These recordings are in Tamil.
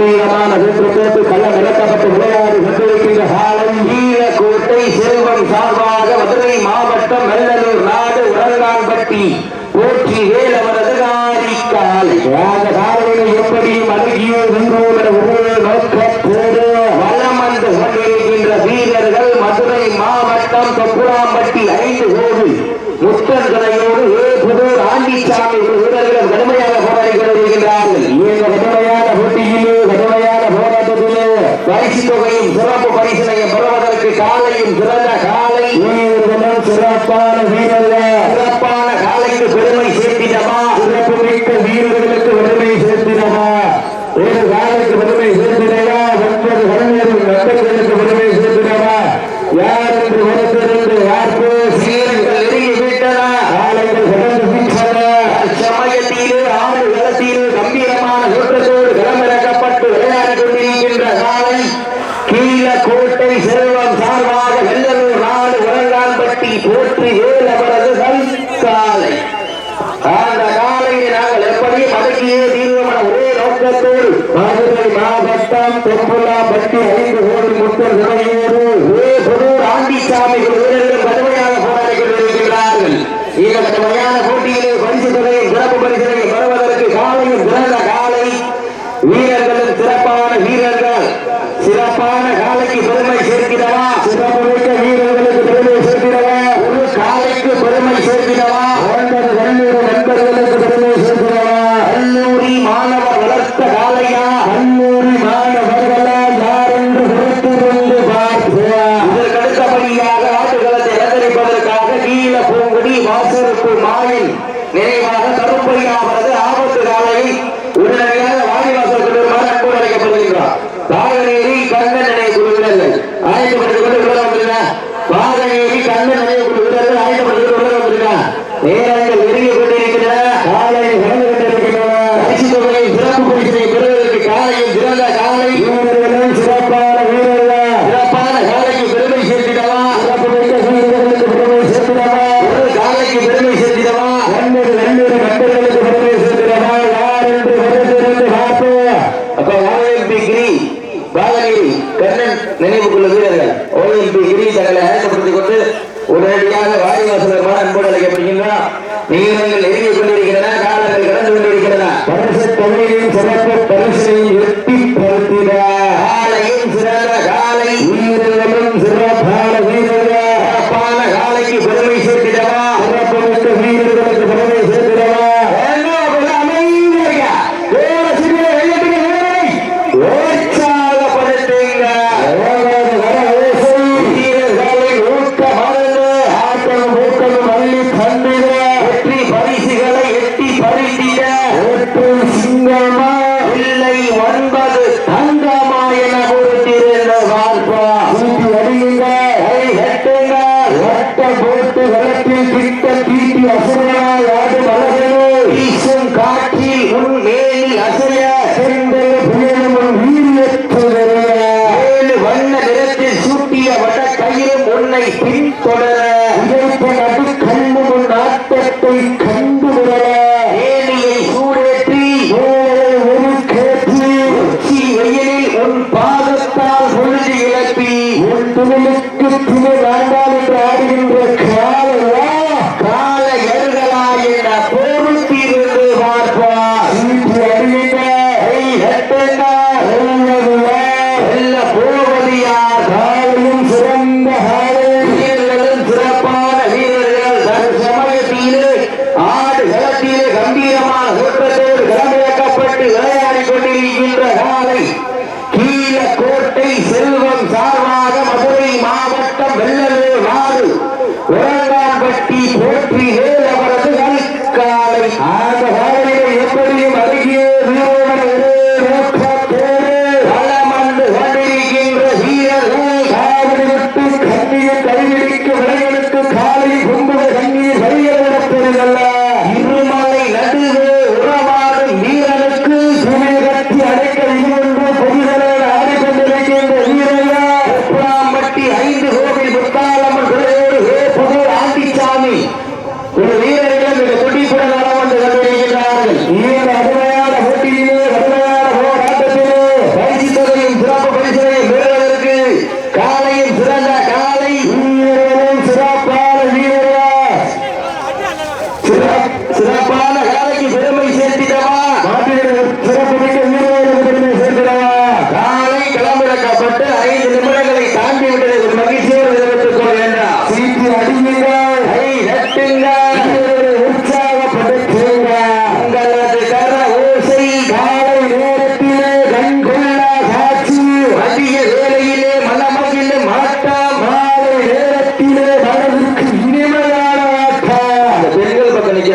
கம்பீரமான வென்று போட்டு பள்ளம் நடத்தப்பட்டு விளையாடி கொண்டிருக்கின்ற காலம் வீர கோட்டை செல்வம் சார்பாக மதுரை மாவட்டம் வெள்ளலூர் நாடு உரங்கான்பட்டி போற்றி வேலவரது காரிக்கால் அந்த காலையை எப்படியும் அணுகியோ வென்றோம் என ஒரே நோக்கத்தோடு ஏ புதூர் ஆண்டிச்சாமி பரிசு தொகையும் சிறப்பு பரிசினையும் பெறுவதற்கு காலையும் சிறந்த காலை. சிறப்பான வீரர் போற்றியே அவரது காலை அந்த காலையை நாங்கள் எப்படி மடக்கியே தீர்வமான ஒரே நோக்கத்தோடு மதுரை மாவட்டம் தொப்புலா பட்டி ஐந்து கோடி முத்தல் நிறைவேறு புதூர் ஆண்டிசாமிகள் வீரர்கள் கடுமையாக போராடிக் கொண்டிருக்கிறார்கள். கிரி கண்ணன் நினைவு கொள்ள வீரர்கள். ஓஎம்பி கிரி தங்களை ஆயத்தப்படுத்திக் கொண்டு உடனடியாக வாரிவாசகரமான அன்போடு அழைக்கப்படுகின்றன நேரங்கள் நெருங்கிக் கொண்டிருக்கின்றன காலங்கள் கடந்து கொண்டிருக்கின்றன. பரிசு தொகையையும் சிறப்பு பரிசையும் எட்டி தந்த Dependa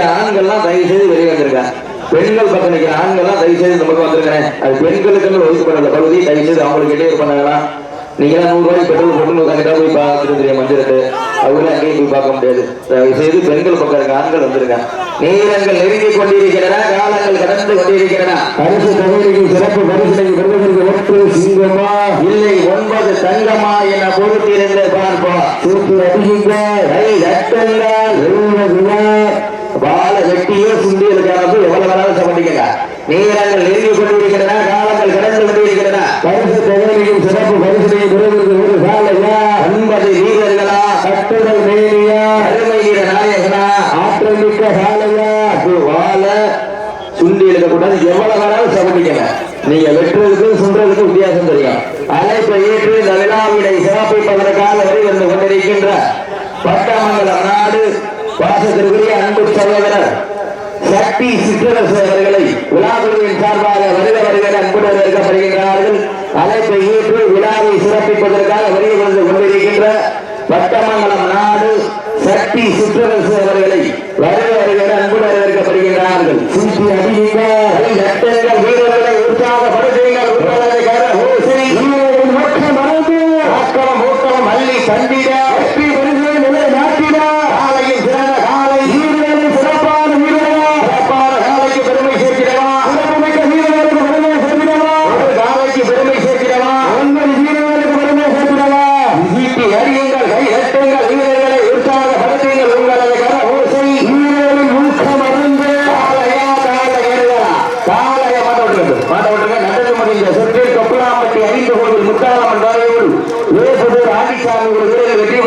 நிக்கிற ஆண்கள்லாம் தயவு செய்து வெளியே வந்திருக்காங்க பெண்கள் பக்கம் நிக்கிற ஆண்கள்லாம் தயவு செய்து இந்த பக்கம் வந்திருக்கேன் அது பெண்களுக்கு ஒதுக்கப்படாத பகுதி தயவு செய்து அவங்களுக்கு இடையே பண்ணாங்களா நீங்க நூறு ரூபாய் பெட்ரோல் போட்டு உட்காந்துட்டா போய் பார்த்துட்டு தெரியும் மந்திரத்து அவங்கள அங்கேயும் போய் பார்க்க முடியாது. தயவு செய்து பெண்கள் பக்கம் இருக்க ஆண்கள் வந்திருக்காங்க நேரங்கள் நெருங்கி கொண்டிருக்கிறன காலங்கள் கடந்து கொண்டிருக்கிறன பரிசு தொகைக்கு சிறப்பு பரிசனை பெறுவதற்கு ஒன்று சிங்கமா? இல்லை ஒன்பது தங்கமா என பொறுத்திருந்து பார்ப்போம். சூப்பு அடியுங்க கை தட்டுங்கள் எழுபதுங்க வாழ வெட்டியோ சுண்டி இருக்கானப்போ எவ்வளவு சமாளிக்கங்க நேரங்கள் நெருங்கி கொண்டிருக்கிறன காலங்கள் கடந்து கொண்டிருக்கிறன பரிசு தொகைக்கும் சிறப்பு பரிசனை பெறுவதற்கு ஒரு சாலையா ஒன்பது வீரர்களா? கட்டுடல் மேலியா அருமை வீர நாயகனா? ஆற்றல் மிக்க சாலையா வாழ சுண்டி எவ்வளவு நீங்க வெட்டுறதுக்கும் சுன்றதுக்கும் வித்தியாசம் தெரியும். அழைப்பை ஏற்று இந்த விழாவினை சிறப்பிப்பதற்காக வரை வந்து கொண்டிருக்கின்ற பட்டமங்கலம் நாடு பாசத்திற்குரிய அன்பு சகோதரர் சக்தி சிற்றரசர்களை விழாக்குழுவின் சார்பாக வருக வருகிற அன்புடன் இருக்கப்படுகின்றார்கள் அழைப்பை ஏற்று விழாவை சிறப்பிப்பதற்காக வருகை வந்து கொண்டிருக்கின்ற பட்டமங்கலம் நாடு சக்தி சிற்றரசு அவர்களை